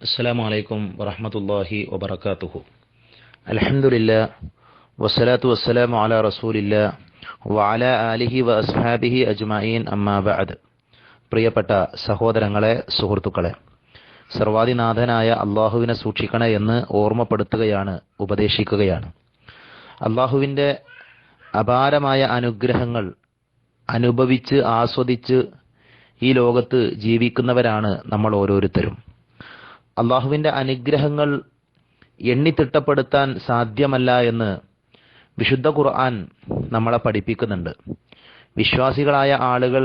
السلام عليكم ورحمة الله وبركاته الحمد لله والصلاة والسلام على رسول الله وعلى آله وأصحابه أجمعين أما بعد പ്രിയപ്പെട്ട സഹോദരങ്ങളെ സുഹൃത്തുക്കളെ സർവാധിനാഥനായ അള്ളാഹുവിനെ സൂക്ഷിക്കണേ എന്ന് ഓർമ്മപ്പെടുത്തുകയാണ് ഉപദേശിക്കുകയാണ് അള്ളാഹുവിൻ്റെ അപാരമായ അനുഗ്രഹങ്ങൾ അനുഭവിച്ച് ആസ്വദിച്ച് ഈ ലോകത്ത് ജീവിക്കുന്നവരാണ് നമ്മൾ ഓരോരുത്തരും അള്ളാഹുവിന്റെ അനുഗ്രഹങ്ങൾ എണ്ണിത്തിട്ടപ്പെടുത്താൻ സാധ്യമല്ല എന്ന് വിശുദ്ധ ഖുർആൻ നമ്മളെ പഠിപ്പിക്കുന്നുണ്ട്. വിശ്വാസികളായ ആളുകൾ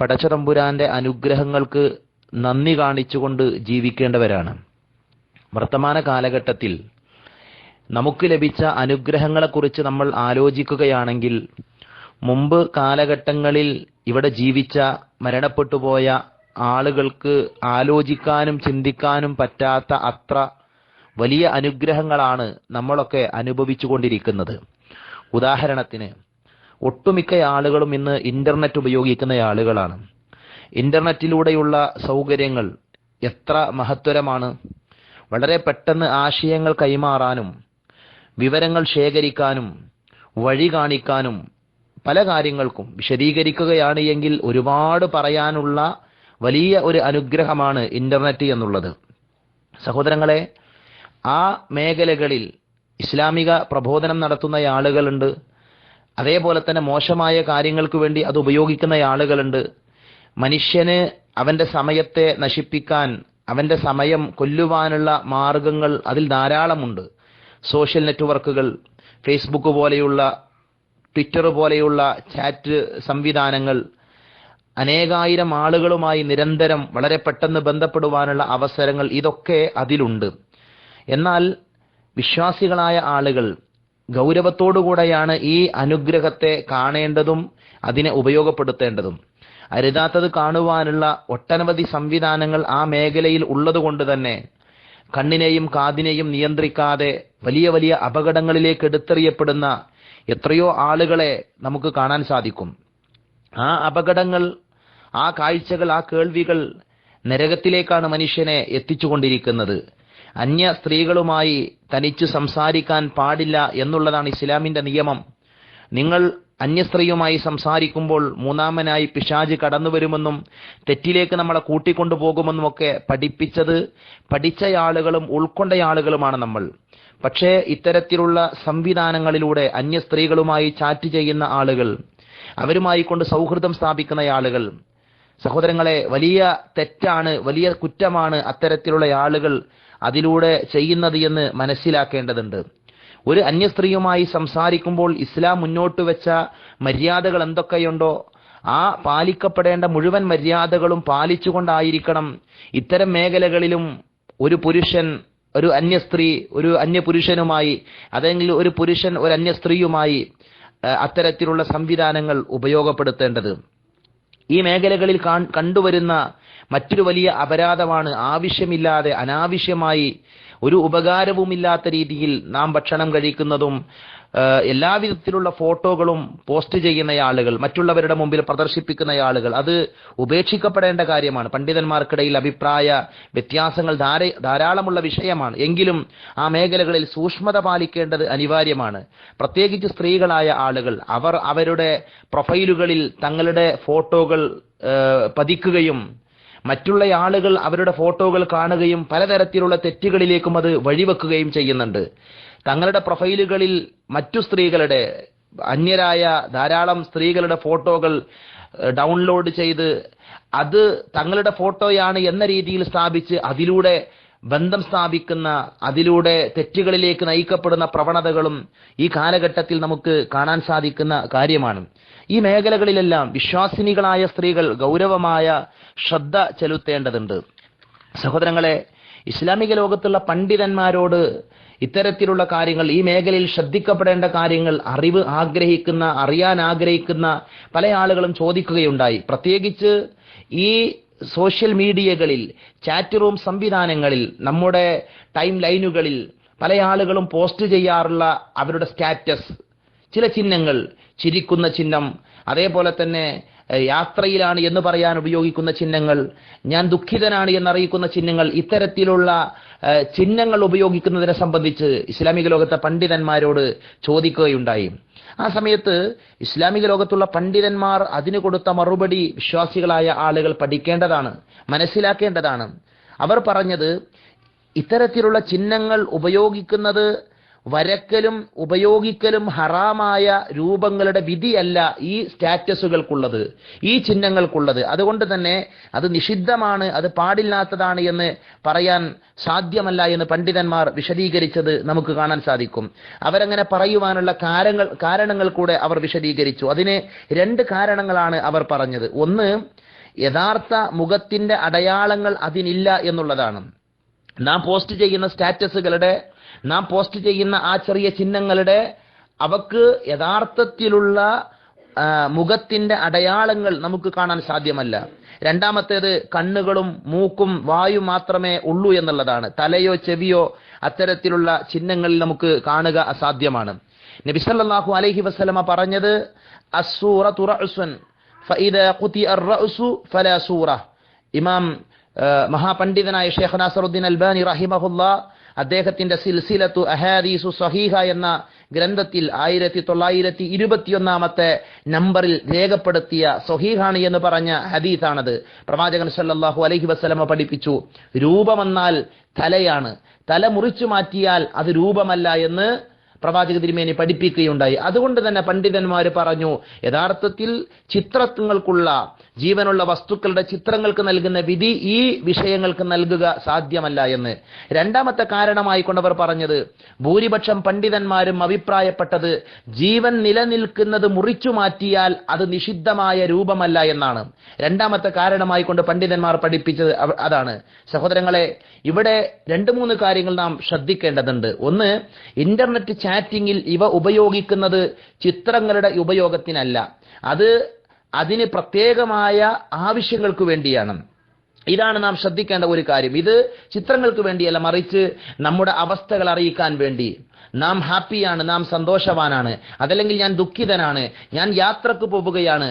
പടച്ചതമ്പുരാന്റെ അനുഗ്രഹങ്ങൾക്ക് നന്ദി കാണിച്ചുകൊണ്ട് ജീവിക്കേണ്ടവരാണ്. വർത്തമാന കാലഘട്ടത്തിൽ നമുക്ക് ലഭിച്ച അനുഗ്രഹങ്ങളെക്കുറിച്ച് നമ്മൾ ആലോചിക്കുകയാണെങ്കിൽ മുമ്പ് കാലഘട്ടങ്ങളിൽ ഇവിടെ ജീവിച്ച മരണപ്പെട്ടുപോയ ആളുകൾക്ക് ആലോചിക്കാനും ചിന്തിക്കാനും പറ്റാത്ത അത്ര വലിയ അനുഗ്രഹങ്ങളാണ് നമ്മളൊക്കെ അനുഭവിച്ചുകൊണ്ടിരിക്കുന്നത്. ഉദാഹരണത്തിന് ഒട്ടുമിക്ക ആളുകളും ഇന്ന് ഇന്റർനെറ്റ് ഉപയോഗിക്കുന്ന ആളുകളാണ്. ഇന്റർനെറ്റിലൂടെയുള്ള സൗകര്യങ്ങൾ എത്ര മഹത്വരമാണ്. വളരെ പെട്ടെന്ന് ആശയങ്ങൾ കൈമാറാനും വിവരങ്ങൾ ശേഖരിക്കാനും വഴി കാണിക്കാനും പല കാര്യങ്ങൾക്കും വിശദീകരിക്കുകയാണ് എങ്കിൽ ഒരുപാട് പറയാനുള്ള വലിയ ഒരു അനുഗ്രഹമാണ് ഇന്റർനെറ്റ് എന്നുള്ളത്. സഹോദരങ്ങളെ ആ മേഖലകളിൽ ഇസ്ലാമിക പ്രബോധനം നടത്തുന്ന ആളുകളുണ്ട്. അതേപോലെ തന്നെ മോശമായ കാര്യങ്ങൾക്ക് വേണ്ടി അത് ഉപയോഗിക്കുന്ന ആളുകളുണ്ട്. മനുഷ്യന് അവന്റെ സമയത്തെ നശിപ്പിക്കാൻ അവന്റെ സമയം കൊല്ലുവാനുള്ള മാർഗങ്ങൾ അതിൽ ധാരാളമുണ്ട്. സോഷ്യൽ നെറ്റ്വർക്കുകൾ ഫേസ്ബുക്ക് പോലെയുള്ള ട്വിറ്റർ പോലെയുള്ള ചാറ്റ് സംവിധാനങ്ങൾ അനേകായിരം ആളുകളുമായി നിരന്തരം വളരെ പെട്ടെന്ന് ബന്ധപ്പെടുവാനുള്ള അവസരങ്ങൾ ഇതൊക്കെ അതിലുണ്ട്. എന്നാൽ വിശ്വാസികളായ ആളുകൾ ഗൗരവത്തോടുകൂടെയാണ് ഈ അനുഗ്രഹത്തെ കാണേണ്ടതും അതിനെ ഉപയോഗപ്പെടുത്തേണ്ടതും. അരുതാത്തത് കാണുവാനുള്ള ഒട്ടനവധി സംവിധാനങ്ങൾ ആ മേഖലയിൽ ഉള്ളതുകൊണ്ട് തന്നെ കണ്ണിനെയും കാതിനെയും നിയന്ത്രിക്കാതെ വലിയ വലിയ അപകടങ്ങളിലേക്ക് എടുത്തെറിയപ്പെടുന്ന എത്രയോ ആളുകളെ നമുക്ക് കാണാൻ സാധിക്കും. ആ അപകടങ്ങൾ ആ കാഴ്ചകൾ ആ കേൾവികൾ നരകത്തിലേക്കാണ് മനുഷ്യനെ എത്തിച്ചുകൊണ്ടിരിക്കുന്നത്. അന്യ സ്ത്രീകളുമായി തനിച്ച് സംസാരിക്കാൻ പാടില്ല എന്നുള്ളതാണ് ഇസ്ലാമിന്റെ നിയമം. നിങ്ങൾ അന്യ സ്ത്രീയുമായി സംസാരിക്കുമ്പോൾ മൂന്നാമനായി പിശാജ് കടന്നു വരുമെന്നും തെറ്റിലേക്ക് നമ്മളെ കൂട്ടിക്കൊണ്ടുപോകുമെന്നും പോകുമെന്നുമൊക്കെ പഠിപ്പിച്ചത് പഠിച്ചയാളുകളും ഉൾക്കൊണ്ടയാളുകളുമാണ് നമ്മൾ. പക്ഷേ ഇത്തരത്തിലുള്ള സംവിധാനങ്ങളിലൂടെ അന്യ സ്ത്രീകളുമായി ചാറ്റ് ചെയ്യുന്ന ആളുകൾ അവരുമായി കൊണ്ട് സൗഹൃദം സ്ഥാപിക്കുന്ന ആളുകൾ സഹോദരങ്ങളെ വലിയ തെറ്റാണ് വലിയ കുറ്റമാണ് അത്തരത്തിലുള്ള ആളുകൾ അതിലൂടെ ചെയ്യുന്നത് എന്ന് മനസ്സിലാക്കേണ്ടതുണ്ട്. ഒരു അന്യ സ്ത്രീയുമായി സംസാരിക്കുമ്പോൾ ഇസ്ലാം മുന്നോട്ട് വെച്ച മര്യാദകൾ എന്തൊക്കെയുണ്ടോ ആ പാലിക്കപ്പെടേണ്ട മുഴുവൻ മര്യാദകളും പാലിച്ചുകൊണ്ടായിരിക്കണം ഇത്തരം മേഖലകളിലും ഒരു പുരുഷൻ ഒരു അന്യ സ്ത്രീ ഒരു അന്യ പുരുഷനുമായി അതെങ്കിൽ ഒരു പുരുഷൻ ഒരു അന്യ സ്ത്രീയുമായി അത്തരത്തിലുള്ള സംവിധാനങ്ങൾ ഉപയോഗപ്പെടുത്തേണ്ടത്. ഈ മേഖലകളിൽ കണ്ടുവരുന്ന മറ്റൊരു വലിയ അപരാധമാണ് ആവശ്യമില്ലാതെ അനാവശ്യമായി ഒരു ഉപകാരവുമില്ലാത്ത രീതിയിൽ നാം ഭക്ഷണം കഴിക്കുന്നതും എല്ലാവിധത്തിലുള്ള ഫോട്ടോകളും പോസ്റ്റ് ചെയ്യുന്ന ആളുകൾ മറ്റുള്ളവരുടെ മുമ്പിൽ പ്രദർശിപ്പിക്കുന്ന ആളുകൾ അത് ഉപേക്ഷിക്കപ്പെടേണ്ട കാര്യമാണ്. പണ്ഡിതന്മാർക്കിടയിൽ അഭിപ്രായ വ്യത്യാസങ്ങൾ ധാരാളമുള്ള വിഷയമാണ്. എങ്കിലും ആ മേഖലകളിൽ സൂക്ഷ്മത പാലിക്കേണ്ടത് അനിവാര്യമാണ്. പ്രത്യേകിച്ച് സ്ത്രീകളായ ആളുകൾ അവർ അവരുടെ പ്രൊഫൈലുകളിൽ തങ്ങളുടെ ഫോട്ടോകൾ പതിക്കുകയും മറ്റുള്ള ആളുകൾ അവരുടെ ഫോട്ടോകൾ കാണുകയും പലതരത്തിലുള്ള തെറ്റുകളിലേക്കും അത് വഴിവെക്കുകയും ചെയ്യുന്നുണ്ട്. തങ്ങളുടെ പ്രൊഫൈലുകളിൽ മറ്റു സ്ത്രീകളുടെ അന്യരായ ധാരാളം സ്ത്രീകളുടെ ഫോട്ടോകൾ ഡൗൺലോഡ് ചെയ്ത് അത് തങ്ങളുടെ ഫോട്ടോയാണ് എന്ന രീതിയിൽ സ്ഥാപിച്ച് അതിലൂടെ ബന്ധം സ്ഥാപിക്കുന്ന അതിലൂടെ തെറ്റുകളിലേക്ക് നയിക്കപ്പെടുന്ന പ്രവണതകളും ഈ കാലഘട്ടത്തിൽ നമുക്ക് കാണാൻ സാധിക്കുന്ന കാര്യമാണ്. ഈ മേഖലകളിലെല്ലാം വിശ്വാസിനികളായ സ്ത്രീകൾ ഗൗരവമായ ശ്രദ്ധ ചെലുത്തേണ്ടതുണ്ട്. സഹോദരങ്ങളെ ഇസ്ലാമിക ലോകത്തുള്ള പണ്ഡിതന്മാരോട് ഇത്തരത്തിലുള്ള കാര്യങ്ങൾ ഈ മേഖലയിൽ ശ്രദ്ധിക്കപ്പെടേണ്ട കാര്യങ്ങൾ അറിവ് ആഗ്രഹിക്കുന്ന അറിയാൻ ആഗ്രഹിക്കുന്ന പല ആളുകളും ചോദിക്കുകയുണ്ടായി. പ്രത്യേകിച്ച് ഈ സോഷ്യൽ മീഡിയകളിൽ ചാറ്റ് റൂം സംവിധാനങ്ങളിൽ നമ്മുടെ ടൈം ലൈനുകളിൽ പല ആളുകളും പോസ്റ്റ് ചെയ്യാറുള്ള അവരുടെ സ്റ്റാറ്റസ് ചില ചിഹ്നങ്ങൾ ചിരിക്കുന്ന ചിഹ്നം അതേപോലെ തന്നെ യാത്രയിലാണ് എന്ന് പറയാൻ ഉപയോഗിക്കുന്ന ചിഹ്നങ്ങൾ ഞാൻ ദുഃഖിതനാണ് എന്നറിയിക്കുന്ന ചിഹ്നങ്ങൾ ഇത്തരത്തിലുള്ള ചിഹ്നങ്ങൾ ഉപയോഗിക്കുന്നതിനെ സംബന്ധിച്ച് ഇസ്ലാമിക ലോകത്തെ പണ്ഡിതന്മാരോട് ചോദിക്കുകയുണ്ടായി. ആ സമയത്ത് ഇസ്ലാമിക ലോകത്തുള്ള പണ്ഡിതന്മാർ അതിന് കൊടുത്ത മറുപടി വിശ്വാസികളായ ആളുകൾ പഠിക്കേണ്ടതാണ് മനസ്സിലാക്കേണ്ടതാണ്. അവർ പറഞ്ഞത് ഇത്തരത്തിലുള്ള ചിഹ്നങ്ങൾ ഉപയോഗിക്കുന്നത് വരക്കലും ഉപയോഗിക്കലും ഹറാമായ രൂപങ്ങളുടെ വിധിയല്ല ഈ സ്റ്റാറ്റസുകൾക്കുള്ളത് ഈ ചിഹ്നങ്ങൾക്കുള്ളത്. അതുകൊണ്ട് തന്നെ അത് നിഷിദ്ധമാണ് അത് പാടില്ലാത്തതാണ് എന്ന് പറയാൻ സാധ്യമല്ല എന്ന് പണ്ഡിതന്മാർ വിശദീകരിച്ചത് നമുക്ക് കാണാൻ സാധിക്കും. അവരങ്ങനെ പറയുവാനുള്ള കാരണങ്ങൾ കാരണങ്ങൾ കൂടെ അവർ വിശദീകരിച്ചു. അതിന് രണ്ട് കാരണങ്ങളാണ് അവർ പറഞ്ഞത്. ഒന്ന് യഥാർത്ഥ മുഖത്തിന്റെ അടയാളങ്ങൾ അതിനില്ല എന്നുള്ളതാണ്. നാം പോസ്റ്റ് ചെയ്യുന്ന സ്റ്റാറ്റസുകളുടെ നാം പോസ്റ്റ് ചെയ്യുന്ന ആ ചെറിയ ചിഹ്നങ്ങളുടെ അവക്ക് യഥാർത്ഥത്തിലുള്ള മുഖത്തിന്റെ അടയാളങ്ങൾ നമുക്ക് കാണാൻ സാധ്യമല്ല. രണ്ടാമത്തേത് കണ്ണുകളും മൂക്കും വായു മാത്രമേ ഉള്ളൂ എന്നുള്ളതാണ്. തലയോ ചെവിയോ അത്തരത്തിലുള്ള ചിഹ്നങ്ങളിൽ നമുക്ക് കാണുക അസാധ്യമാണ്. നബിസല്ലാഹു അലഹി വസ്ലമ പറഞ്ഞത് ഇമാം മഹാപണ്ഡിതനായ ഷേഖ് നാസറുദ്ദീൻ അൽബാനി റഹിമഹുല്ല അദ്ദേഹത്തിന്റെ സിൽസിലത്തു അഹാദീസു സഹീഹ എന്ന ഗ്രന്ഥത്തിൽ ആയിരത്തി തൊള്ളായിരത്തി ഇരുപത്തിയൊന്നാമത്തെ നമ്പറിൽ രേഖപ്പെടുത്തിയ സഹീഹാണ് എന്ന് പറഞ്ഞ ഹദീസാണത്. പ്രവാചകൻ സല്ലാഹു അലഹി വസ്ലമ പഠിപ്പിച്ചു രൂപമെന്നാൽ തലയാണ്. തല മുറിച്ചു മാറ്റിയാൽ അത് രൂപമല്ല എന്ന് പ്രവാചക തിരുമേനി പഠിപ്പിക്കുകയുണ്ടായി. അതുകൊണ്ട് തന്നെ പണ്ഡിതന്മാർ പറഞ്ഞു യഥാർത്ഥത്തിൽ ചിത്രങ്ങൾക്കുള്ള ജീവനുള്ള വസ്തുക്കളുടെ ചിത്രങ്ങൾക്ക് നൽകുന്ന വിധി ഈ വിഷയങ്ങൾക്ക് നൽകുക സാധ്യമല്ല എന്ന്. രണ്ടാമത്തെ കാരണമായി കൊണ്ടവർ പറഞ്ഞത് ഭൂരിപക്ഷം പണ്ഡിതന്മാരും അഭിപ്രായപ്പെട്ടത് ജീവൻ നിലനിൽക്കുന്നത് മുറിച്ചു മാറ്റിയാൽ അത് നിഷിദ്ധമായ രൂപമല്ല എന്നാണ്. രണ്ടാമത്തെ കാരണമായി കൊണ്ട് പണ്ഡിതന്മാർ പഠിപ്പിച്ചത് അതാണ്. സഹോദരങ്ങളെ ഇവിടെ രണ്ട് മൂന്ന് കാര്യങ്ങൾ നാം ശ്രദ്ധിക്കേണ്ടതുണ്ട്. ഒന്ന് ഇന്റർനെറ്റ് ചാറ്റിംഗിൽ ഇവ ഉപയോഗിക്കുന്നത് ചിത്രങ്ങളുടെ ഉപയോഗത്തിനല്ല. അത് അതിന് പ്രത്യേകമായ ആവശ്യങ്ങൾക്ക് വേണ്ടിയാണ്. ഇതാണ് നാം ശ്രദ്ധിക്കേണ്ട ഒരു കാര്യം. ഇത് ചിത്രങ്ങൾക്ക് വേണ്ടിയല്ല മറിച്ച് നമ്മുടെ അവസ്ഥകൾ അറിയിക്കാൻ വേണ്ടി. നാം ഹാപ്പിയാണ് നാം സന്തോഷവാനാണ്. അതല്ലെങ്കിൽ ഞാൻ ദുഃഖിതനാണ് ഞാൻ യാത്രയ്ക്ക് പോവുകയാണ്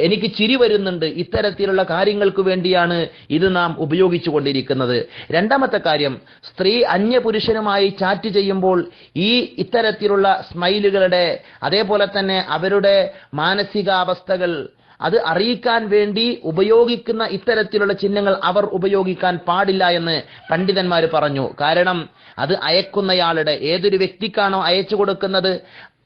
എനിക്ക് ചിരി വരുന്നുണ്ട് ഇത്തരത്തിലുള്ള കാര്യങ്ങൾക്ക് വേണ്ടിയാണ് ഇത് നാം ഉപയോഗിച്ചു കൊണ്ടിരിക്കുന്നത് രണ്ടാമത്തെ കാര്യം സ്ത്രീ അന്യ പുരുഷനുമായി ചാറ്റ് ചെയ്യുമ്പോൾ ഈ ഇത്തരത്തിലുള്ള സ്മൈലുകളുടെ അതേപോലെ തന്നെ അവരുടെ മാനസികാവസ്ഥകൾ അത് അറിയിക്കാൻ വേണ്ടി ഉപയോഗിക്കുന്ന ഇത്തരത്തിലുള്ള ചിഹ്നങ്ങൾ അവർ ഉപയോഗിക്കാൻ പാടില്ല എന്ന് പണ്ഡിതന്മാർ പറഞ്ഞു. കാരണം അത് അയക്കുന്നയാളുടെ ഏതൊരു വ്യക്തിക്കാണോ അയച്ചു കൊടുക്കുന്നത്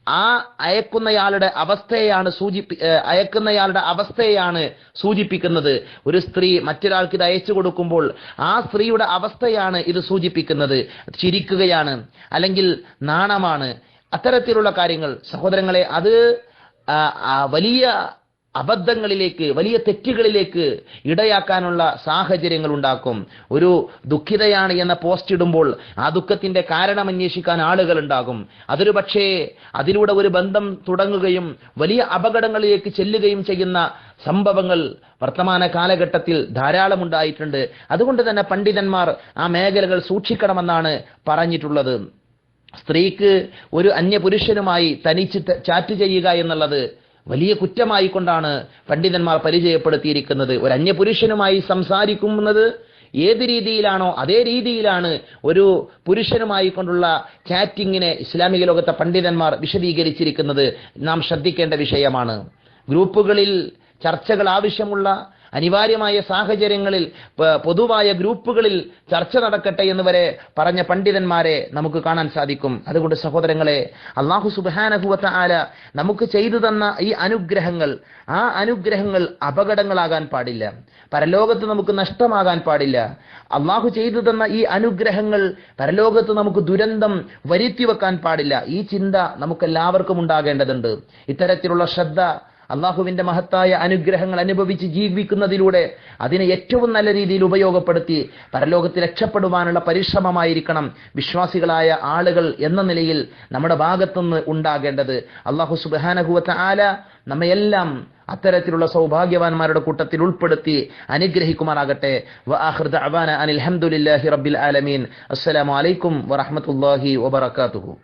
ആ അയക്കുന്നയാളുടെ അവസ്ഥയാണ് സൂചിപ്പി അയക്കുന്നയാളുടെ അവസ്ഥയാണ് സൂചിപ്പിക്കുന്നത്. ഒരു സ്ത്രീ മറ്റൊരാൾക്ക് ഇത് അയച്ചു കൊടുക്കുമ്പോൾ ആ സ്ത്രീയുടെ അവസ്ഥയാണ് ഇത് സൂചിപ്പിക്കുന്നത്. ചിരിക്കുകയാണ് അല്ലെങ്കിൽ നാണമാണ്. അത്തരത്തിലുള്ള കാര്യങ്ങൾ സഹോദരങ്ങളെ അത് വലിയ അബദ്ധങ്ങളിലേക്ക് വലിയ തെറ്റുകളിലേക്ക് ഇടയാക്കാനുള്ള സാഹചര്യങ്ങൾ ഉണ്ടാക്കും ഒരു ദുഃഖിതയാണ് എന്ന പോസ്റ്റ് ഇടുമ്പോൾ ആ ദുഃഖത്തിന്റെ കാരണം അന്വേഷിക്കാൻ ആളുകൾ ഉണ്ടാകും അതൊരു പക്ഷേ അതിലൂടെ ഒരു ബന്ധം തുടങ്ങുകയും വലിയ അപകടങ്ങളിലേക്ക് ചെല്ലുകയും ചെയ്യുന്ന സംഭവങ്ങൾ വർത്തമാന കാലഘട്ടത്തിൽ ധാരാളം ഉണ്ടായിട്ടുണ്ട്. അതുകൊണ്ട് തന്നെ പണ്ഡിതന്മാർ ആ മേഖലകൾ സൂക്ഷിക്കണമെന്നാണ് പറഞ്ഞിട്ടുള്ളത്. സ്ത്രീക്ക് ഒരു അന്യപുരുഷനുമായി തനിച്ച് ചാറ്റ് ചെയ്യുക എന്നുള്ളത് വലിയ കുറ്റമായി കൊണ്ടാണ് പണ്ഡിതന്മാർ പരിചയപ്പെടുത്തിയിരിക്കുന്നത്. ഒരു അന്യപുരുഷനുമായി സംസാരിക്കുന്നത് ഏത് രീതിയിലാണോ അതേ രീതിയിലാണ് ഒരു പുരുഷനുമായി കൊണ്ടുള്ള ചാറ്റിങ്ങിനെ ഇസ്ലാമിക ലോകത്തെ പണ്ഡിതന്മാർ വിശദീകരിച്ചിരിക്കുന്നത്. നാം ശ്രദ്ധിക്കേണ്ട വിഷയമാണ്. ഗ്രൂപ്പുകളിൽ ചർച്ചകൾ ആവശ്യമുള്ള അനിവാര്യമായ സാഹചര്യങ്ങളിൽ പൊതുവായ ഗ്രൂപ്പുകളിൽ ചർച്ച നടക്കട്ടെ എന്ന് വരെ പറഞ്ഞ പണ്ഡിതന്മാരെ നമുക്ക് കാണാൻ സാധിക്കും. അതുകൊണ്ട് സഹോദരങ്ങളെ അള്ളാഹു സുബാനഹുവത്ത ആല നമുക്ക് ചെയ്തു തന്ന ഈ അനുഗ്രഹങ്ങൾ ആ അനുഗ്രഹങ്ങൾ അപകടങ്ങളാകാൻ പാടില്ല. പരലോകത്ത് നമുക്ക് നഷ്ടമാകാൻ പാടില്ല. അള്ളാഹു ചെയ്തു തന്ന ഈ അനുഗ്രഹങ്ങൾ പരലോകത്ത് നമുക്ക് ദുരന്തം വരുത്തി വെക്കാൻ പാടില്ല. ഈ ചിന്ത നമുക്കെല്ലാവർക്കും ഉണ്ടാകേണ്ടതുണ്ട്. ഇത്തരത്തിലുള്ള ശ്രദ്ധ അള്ളാഹുവിന്റെ മഹത്തായ അനുഗ്രഹങ്ങൾ അനുഭവിച്ച് ജീവിക്കുന്നതിലൂടെ അതിനെ ഏറ്റവും നല്ല രീതിയിൽ ഉപയോഗപ്പെടുത്തി പരലോകത്ത് രക്ഷപ്പെടുവാനുള്ള പരിശ്രമമായിരിക്കണം വിശ്വാസികളായ ആളുകൾ എന്ന നിലയിൽ നമ്മുടെ ഭാഗത്തുനിന്ന് ഉണ്ടാകേണ്ടത്. അള്ളാഹു സുബാനഹുവത്ത ആല നമ്മയെല്ലാം അത്തരത്തിലുള്ള സൗഭാഗ്യവാന്മാരുടെ കൂട്ടത്തിൽ ഉൾപ്പെടുത്തി അനുഗ്രഹിക്കുമാറാകട്ടെ. അനിൽ അലഹമുല്ലാഹി റബ്ബിൽ ആലമീൻ. വറഹമത്തല്ലാഹി വബർക്കാത്തുഹു